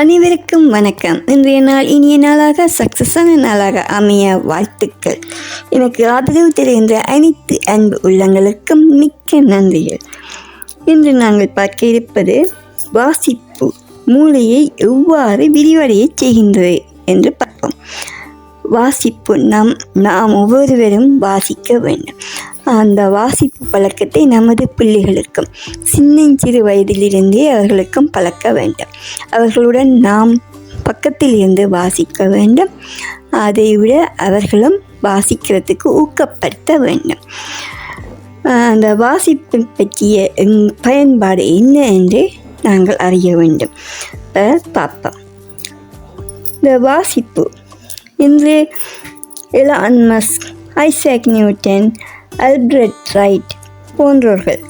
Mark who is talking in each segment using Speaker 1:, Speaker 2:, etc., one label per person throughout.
Speaker 1: அனைவருக்கும் வணக்கம். இன்றைய நாள் இனிய நாளாக சக்ஸஸான நாளாக அமைய வாழ்த்துக்கள். எனக்கு ஆதரவு தருகின்ற அனைத்து அன்பு உள்ளங்களுக்கும் மிக்க நன்றிகள். இன்று நாங்கள் பார்க்க இருப்பது வாசிப்பு மூளையை எவ்வாறு விரிவடைய செய்கின்றது என்று பார்ப்போம். வாசிப்பு நாம் நாம் ஒவ்வொருவரும் வாசிக்க வேண்டும். அந்த வாசிப்பு பழக்கத்தை நமது பிள்ளைகளுக்கும் சின்னஞ்சிறு வயதிலிருந்தே அவர்களுக்கும் பழக்க வேண்டும். அவர்களுடன் நாம் பக்கத்தில் இருந்து வாசிக்க வேண்டும். அதை விட அவர்களும் வாசிக்கிறதுக்கு ஊக்கப்படுத்த வேண்டும். அந்த வாசிப்பு பற்றிய பயன்பாடு என்ன என்று நாங்கள் அறிய வேண்டும். இப்ப பார்ப்போம். இந்த வாசிப்பு. இன்று Elon Musk Isaac Newton Alfred Wright போன்றோர்கள்.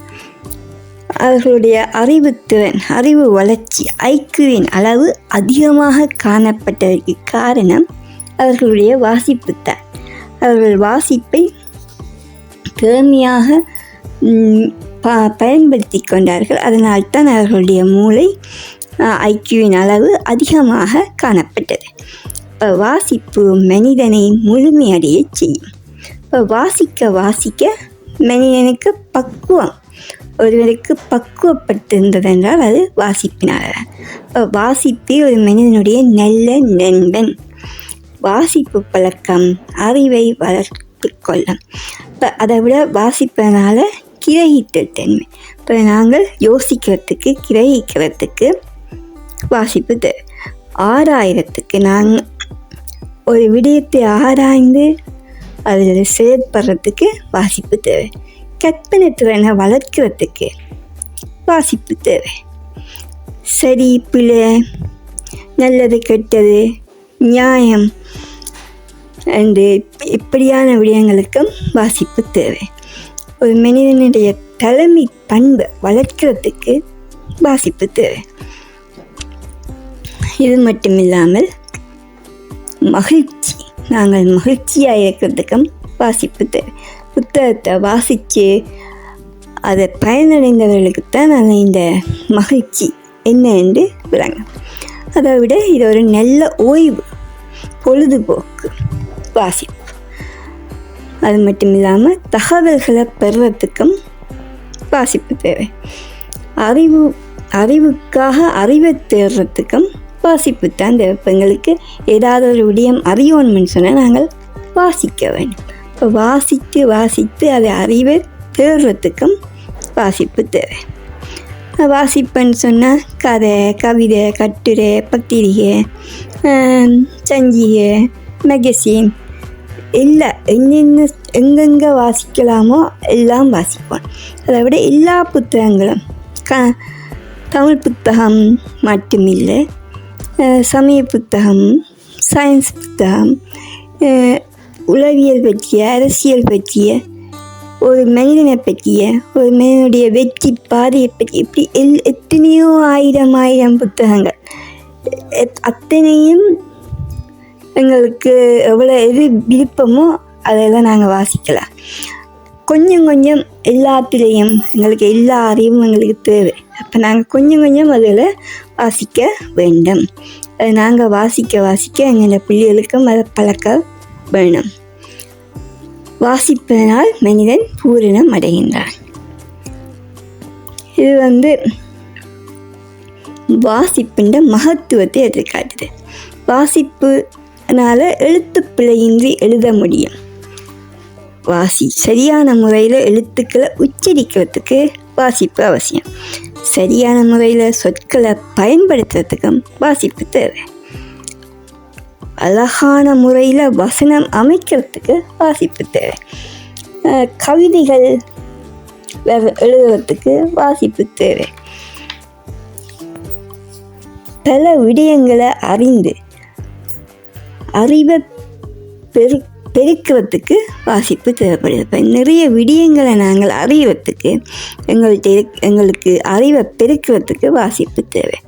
Speaker 1: அவர்களுடைய அறிவுத்திறன் அறிவு வளர்ச்சி ஐக்கியூவின் அளவு அதிகமாக காணப்பட்டதற்கு காரணம் அவர்களுடைய வாசிப்பு தான் அவர்கள் வாசிப்பை திறமையாக ப பயன்படுத்தி கொண்டார்கள். அதனால்தான் அவர்களுடைய மூளை ஐக்கியூவின் அளவு அதிகமாக காணப்பட்டது. இப்போ வாசிப்பு மனிதனை முழுமையடைய செய்யும். இப்போ வாசிக்க வாசிக்க மனிதனுக்கு பக்குவம். ஒருவருக்கு பக்குவப்பட்டிருந்ததென்றால் அது வாசிப்பினால் இப்போ வாசிப்பே ஒரு மனிதனுடைய நல்ல நண்பன். வாசிப்பு பழக்கம் அறிவை வளர்த்து கொள்ளும். இப்போ அதை விட வாசிப்பதனால கிரகித்தல் தன்மை. இப்போ நாங்கள் யோசிக்கிறதுக்கு கிரகிக்கிறதுக்கு வாசிப்பு தேவை ஆறாயிரத்துக்கு நாங்கள் ஒரு விடயத்தை ஆராய்ந்து அதில் செயற்படுறதுக்கு வாசிப்பு தேவை. கற்பனை திறனை வளர்க்கிறதுக்கு வாசிப்பு தேவை. சரி பிழை நல்லது கெட்டது நியாயம் அண்டு இப்படியான விடயங்களுக்கும் வாசிப்பு தேவை. ஒரு மனிதனுடைய தலைமை பண்பை வளர்க்கிறதுக்கு வாசிப்பு தேவை. இது மட்டும் இல்லாமல் மகிழ்ச்சி. நாங்கள் மகிழ்ச்சியாக இருக்கிறதுக்கும் வாசிப்பு தேவை புத்தகத்தை வாசித்து அதை பயனடைந்தவர்களுக்கு தான் நாங்கள் இந்த மகிழ்ச்சி என்ன என்று விளங்கும். அதை விட இது ஒரு நல்ல ஓய்வு பொழுதுபோக்கு வாசிப்பு. அது மட்டும் இல்லாமல் தகவல்களை பெறுறதுக்கும் வாசிப்பு தேவை. அறிவு அறிவுக்காக அறிவை தேடுறதுக்கும் வாசிப்பு தான் தேவை ஏதாவது ஒரு விடயம் அறியணும்னு சொன்னால் நாங்கள் வாசிக்க வேண்டும். இப்போ வாசித்து வாசித்து அதை அறிவை தேடுறதுக்கும் வாசிப்பு தேவை. வாசிப்பேன்னு சொன்னால் கதை கவிதை கட்டுரை பத்திரிகை சஞ்சிகை மெகசின் இல்லை எங்கெங்க எங்கெங்கே வாசிக்கலாமோ எல்லாம் வாசிப்போம். அதை விட எல்லா புத்தகங்களும் க தமிழ் புத்தகம் மட்டுமில்லை சமய புத்தகம் சயின்ஸ் புத்தகம் உளவியல் பற்றிய அரசியல் பற்றிய ஒரு மனிதனை பற்றிய ஒரு மனிதனுடைய வெற்றி பாதையை பற்றி இப்படி எல் எத்தனையோ ஆயிரம் ஆயிரம் புத்தகங்கள். எத்- அத்தனையும் எங்களுக்கு எவ்வளோ எது விருப்பமோ அதெல்லாம் நாங்கள் வாசிக்கலாம். கொஞ்சம் கொஞ்சம் எல்லாத்துலேயும் எங்களுக்கு எல்லா அறிவும் எங்களுக்கு தேவை. அப்போ நாங்கள் கொஞ்சம் கொஞ்சம் அதில் வாசிக்க வேண்டும். நாங்கள் வாசிக்க வாசிக்க எங்கள் பிள்ளைகளுக்கும் அதை பழக்க வேணும். வாசிப்பதனால் மனிதன் பூரணம் அடைகின்றான். இது வந்து வாசிப்பின்ற மகத்துவத்தை எதிர்காட்டுது. வாசிப்புனால எழுத்துப்பிழையின்றி எழுத முடியும். வாசி சரியான முறையில் எழுத்துக்களை உச்சரிக்கிறதுக்கு வாசிப்பு அவசியம். சரியான முறையில் சொற்களை பயன்படுத்துறதுக்கும் வாசிப்பு தேவை. அழகான முறையில் வசனம் அமைக்கிறதுக்கு வாசிப்பு தேவை. கவிதைகள் எழுதுறதுக்கு வாசிப்பு தேவை. பல விடயங்களை அறிந்து அறிவை பெரு பெருக்கிறதுக்கு வாசிப்பு தேவைப்படுது இப்போ நிறைய விடயங்களை நாங்கள் அறியறதுக்கு எங்கள்கிட்ட எங்களுக்கு அறிவை பெருக்கிறதுக்கு வாசிப்பு தேவை.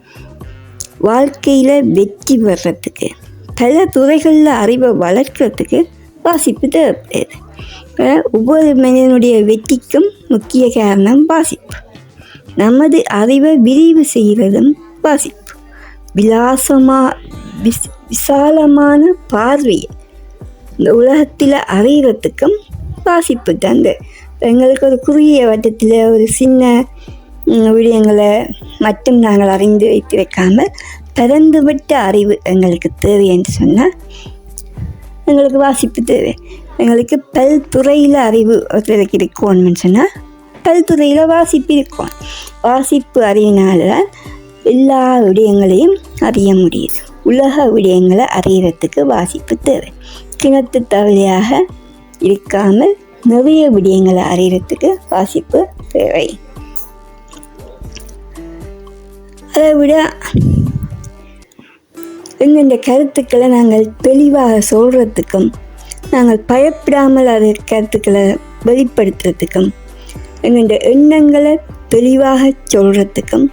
Speaker 1: வாழ்க்கையில் வெற்றி பெறத்துக்கு பல துறைகளில் அறிவை வளர்க்கறதுக்கு வாசிப்பு தேவைப்படுது ஒவ்வொரு மனிதனுடைய வெற்றிக்கும் முக்கிய காரணம் வாசிப்பு. நமது அறிவை விரிவு செய்வதும் வாசிப்பு. விலாசமாக விஸ் விசாலமான பார்வையை இந்த உலகத்தில் அறியறதுக்கும் வாசிப்பு தாங்க எங்களுக்கு ஒரு குறுகிய வட்டத்தில் ஒரு சின்ன விடயங்களை மட்டும் நாங்கள் அறிந்து வைத்து வைக்காமல் பிறந்துவிட்ட அறிவு எங்களுக்கு தேவை என்று சொன்னால் எங்களுக்கு வாசிப்பு தேவை. எங்களுக்கு பல்துறையில் அறிவு ஒருத்தருக்கு இருக்கணும்னு சொன்னால் பல்துறையில் வாசிப்பு இருக்கும். வாசிப்பு அறிவினால எல்லா விடயங்களையும் அறிய முடியுது. உலக விடயங்களை அறியறதுக்கு வாசிப்பு தேவை. கிணத்து தவளையாக இருக்காமல் நிறைய விடயங்களை அறியறதுக்கு வாசிப்பு தேவை. அதை விட எங்களுடைய கருத்துக்களை நாங்கள் தெளிவாக சொல்கிறதுக்கும் நாங்கள் பயப்படாமல் அது கருத்துக்களை வெளிப்படுத்துறதுக்கும் எங்களுடைய எண்ணங்களை தெளிவாக சொல்கிறதுக்கும்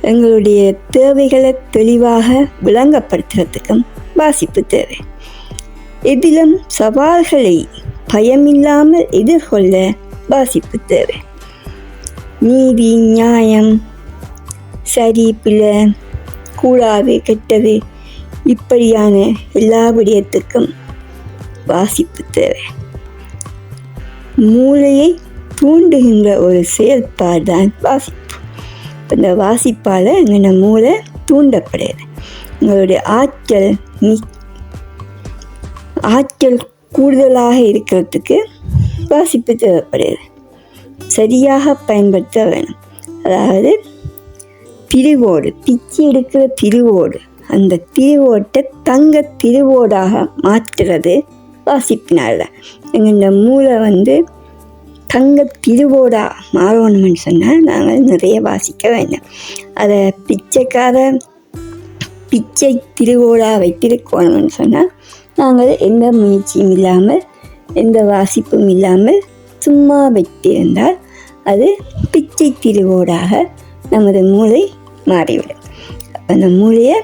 Speaker 1: எங்களுடைய தேவைகளை தெளிவாக விளங்கப்படுத்துறதுக்கும் வாசிப்பு தேவை. எதிலும் சவால்களை பயமில்லாமல் எதிர்கொள்ள வாசிப்பு தேவை. நீதி நியாயம் சரி பிள்ளை கூடாது கெட்டது இப்படியான எல்லா விடயத்துக்கும் வாசிப்பு தேவை. மூளையை தூண்டுகின்ற ஒரு செயல்பாடு தான் வாசிப்பு. இந்த வாசிப்பால் எங்கள் மூளை தூண்டப்படுது. உங்களுடைய ஆற்றல் மிக்க ஆற்றல் கூடுதலாக இருக்கிறதுக்கு வாசிப்பு தேவைப்படுது சரியாக பயன்படுத்த வேணும். அதாவது திருவோடு பிச்சு எடுக்கிற திருவோடு அந்த திருவோட்டை தங்க திருவோடாக மாற்றுறது வாசிப்பினால. இந்த மூளை வந்து தங்க திருவோடாக மாறணும்னு சொன்னால் நாங்கள் நிறைய வாசிக்க வேண்டும். அதை பிச்சைக்கார பிச்சை திருவோடாக வைத்திருக்கணும்னு சொன்னால் நாங்கள் எந்த முயற்சியும் இல்லாமல் எந்த வாசிப்பும் இல்லாமல் சும்மா வைத்திருந்தால் அது பிச்சை திருவோடாக நமது மூளை மாறிவிடும். அந்த மூளையை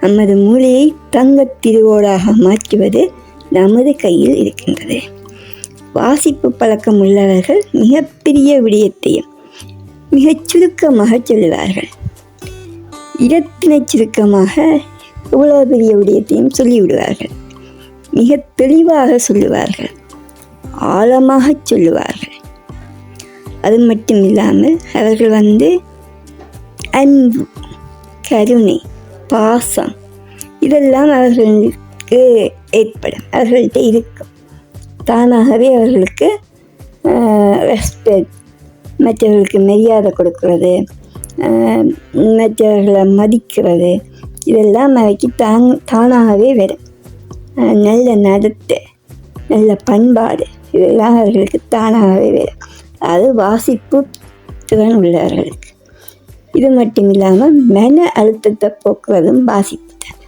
Speaker 1: நமது மூளையை தங்கத் திருவோடாக மாற்றுவது நமது கையில் இருக்கின்றது. வாசிப்பு பழக்கம் உள்ளவர்கள் மிகப்பெரிய விடயத்தையும் மிகச் சுருக்கமாக சொல்லுவார்கள். இடத்தினை சுருக்கமாக இவ்வளோ பெரிய விடயத்தையும் சொல்லிவிடுவார்கள். மிக தெளிவாக சொல்லுவார்கள். ஆழமாக சொல்லுவார்கள். அது மட்டும் இல்லாமல் அவர்கள் வந்து அன்பு கருணை பாசம் இதெல்லாம் அவர்களுக்கு ஏற்படும். அவர்கள்ட்ட இருக்கும். தானாகவே அவர்களுக்கு ரெஸ்பெக்ட் மற்றவர்களுக்கு மரியாதை கொடுக்கறது மற்றவர்களை மதிக்கிறது இதெல்லாம் அவைக்கு தான் தானாகவே வரும். நல்ல நடத்தை நல்ல பண்பாடு இதெல்லாம் அவர்களுக்கு தானாகவே வரும் அது வாசிப்பு திறன் உள்ளவர்களுக்கு. இது மட்டும் இல்லாமல் மன அழுத்தத்தை போக்குவதும் வாசிப்பு தான்.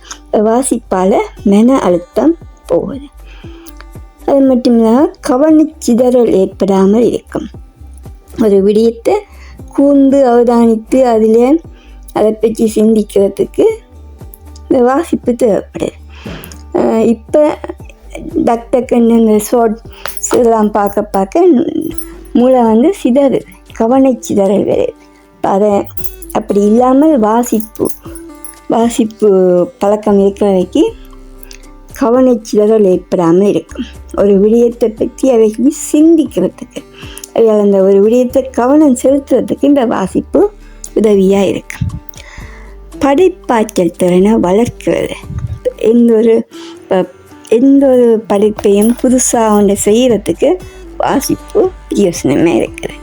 Speaker 1: வாசிப்பால் மன அழுத்தம் போகுது. அது மட்டும் இல்லாமல் கவனச்சிதறல் ஏற்படாமல் இருக்கும். ஒரு விடயத்தை கூர்ந்து அவதானித்து அதில் அதை பற்றி சிந்திக்கிறதுக்கு இந்த வாசிப்பு தேவைப்படுது. இப்போ டக் டக்குன்னு இந்த ஷார்ட்ஸ் எல்லாம் பார்க்க பார்க்க மூளை வந்து சிதறுது கவனச்சிதறல் வருது அதை அப்படி இல்லாமல் வாசிப்பு வாசிப்பு பழக்கம் இருக்கிறவைக்கு கவனச்சிதறல் ஏற்படாமல் இருக்கும். ஒரு விடயத்தை பற்றி அவைக்கு சிந்திக்கிறதுக்கு அவையால் அந்த ஒரு விடயத்தை கவனம் செலுத்துறதுக்கு இந்த வாசிப்பு உதவியாக இருக்கும். படைப்பாற்றல் திறனை வளர்க்கிறது. எந்த ஒரு எந்த ஒரு படிப்பையும் புதுசாக ஒன்று செய்கிறதுக்கு வாசிப்பு பிரயோசனமாக இருக்குது.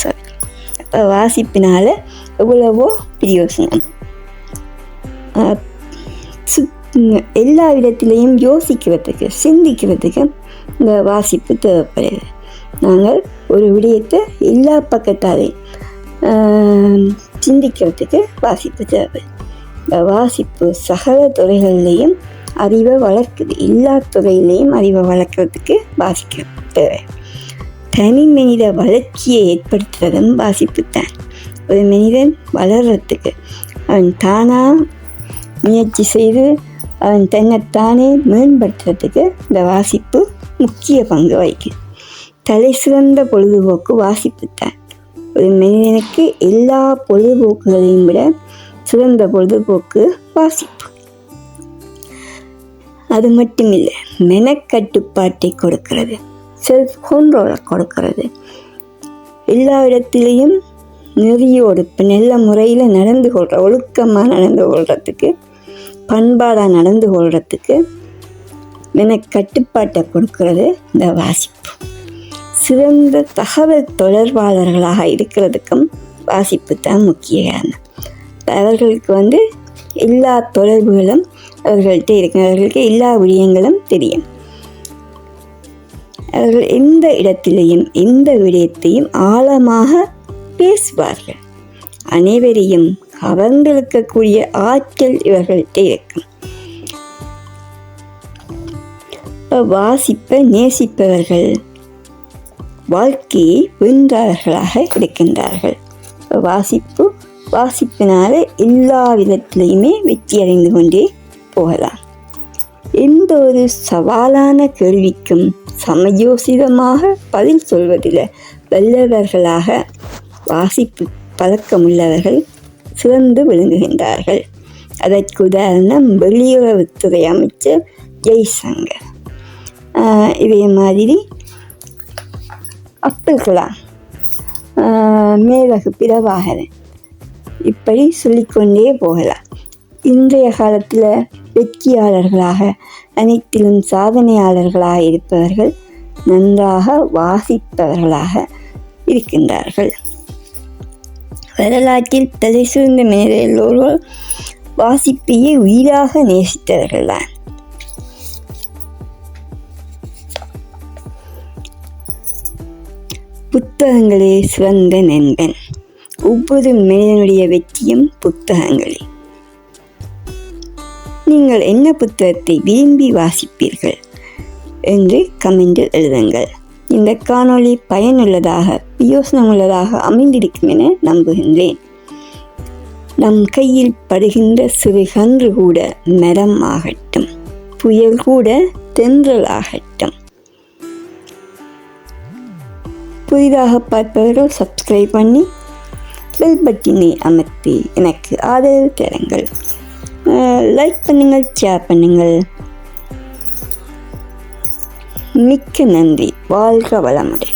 Speaker 1: சாரி அப்போ வாசிப்பினால் எவ்வளவோ பிரியோசனம். எல்லா விதத்திலையும் யோசிக்கிறதுக்கு சிந்திக்கிறதுக்கு இந்த வாசிப்பு தேவைப்படுது. நாங்கள் ஒரு விடயத்தை எல்லா பக்கத்தாலையும் சிந்திக்கிறதுக்கு வாசிப்பு தேவைப்படுது. வாசிப்பு சகல துறைகள்லேயும் அறிவை வளர்க்குது. எல்லா துறையிலையும் அறிவை வளர்க்குறதுக்கு வாசிக்க தேவை தனி மனித வளர்ச்சியை ஏற்படுத்துறதும் வாசிப்புத்தான். ஒரு மனிதன் வளர்கிறதுக்கு அவன் தானாக முயற்சி செய்து அவன் தன்னைத்தானே மேம்படுத்துறதுக்கு இந்த வாசிப்பு முக்கிய பங்கு வகிக்குது. தலை சிறந்த பொழுதுபோக்கு வாசிப்புத்தான். ஒரு மனிதனுக்கு எல்லா பொழுதுபோக்குகளையும் விட சிறந்த பொழுதுபோக்கு வாசிப்பு. அது மட்டும் இல்லை மெனக்கட்டுப்பாட்டை கொடுக்கிறது செல்ஃப் கண்ட்ரோலை கொடுக்கிறது. எல்லா இடத்திலையும் நெறியோடு இப்போ நல்ல முறையில் நடந்து கொள்கிற ஒழுக்கமாக நடந்து கொள்கிறதுக்கு பண்பாடாக நடந்து கொள்கிறதுக்கு மெனக்கட்டுப்பாட்டை கொடுக்கிறது இந்த வாசிப்பு. சிறந்த தகவல் தொடர்பாளர்களாக இருக்கிறதுக்கும் வாசிப்பு தான் முக்கிய காரணம் அவர்களுக்கு வந்து எல்லா தொடர்புகளும் அவர்கள்ட்ட இருக்கும் அவர்களுக்கு எல்லா விடயங்களும் தெரியும். அவர்கள் எந்த இடத்திலையும் எந்த விடயத்தையும் ஆழமாக பேசுவார்கள். அனைவரையும் கவர்ந்திருக்கக்கூடிய ஆற்றல் இவர்கள்ட்ட இருக்கும் இப்ப வாசிப்பை நேசிப்பவர்கள் வாழ்க்கையை வென்றவர்களாக இருக்கின்றார்கள். வாசிப்பு வாசிப்பினால எல்லா விதத்திலையுமே வெற்றி அடைந்து கொண்டே போகலாம். எந்த ஒரு சவாலான கேள்விக்கும் சமயோசிதமாக பதில் சொல்வதில் வல்லவர்களாக வாசிப்பு பழக்கமுள்ளவர்கள் சிறந்து விளங்குகின்றார்கள். அதற்கு உதாரணம் வெளியுறவுத்துறை அமைச்சர் ஜெய்சங்கர். இதே மாதிரி அப்துல் கலாம் மேலகு பிரபாகரன். இப்படி சொல்லிக்கொண்டே போகலாம். இன்றைய காலத்தில் வெற்றியாளர்களாக அனைத்திலும் சாதனையாளர்களாக இருப்பவர்கள் நன்றாக வாசிப்பவர்களாக இருக்கின்றார்கள். வரலாற்றில் தலை சிறந்த மனிதர் எல்லோரும் வாசிப்பையே உயிராக நேசித்தவர்கள்தான் புத்தகங்களே சிறந்த நண்பன். ஒவ்வொரு மனிதனுடைய வெற்றியும் புத்தகங்களே. நீங்கள் என்ன புத்தகத்தை விரும்பி வாசிப்பீர்கள் என்று கமெண்டில் எழுதுங்கள். இந்த காணொளி பயனுள்ளதாக யோசனமுள்ளதாக அமைந்திருக்கும் என நம்புகின்றேன். நம் கையில் படுகின்ற சிறு கன்று கூட மரம் ஆகட்டும் புயல் கூட தென்றல் ஆகட்டும். புதிதாக பார்ப்பவர்கள் சப்ஸ்கிரைப் பண்ணி பெல் பட்டினை அமர்த்தி எனக்கு ஆதரவு தருங்கள் லைக் பண்ணுங்கள் ஷேர் பண்ணுங்கள். மிக்க நன்றி. வாழ்க வளமுடன்.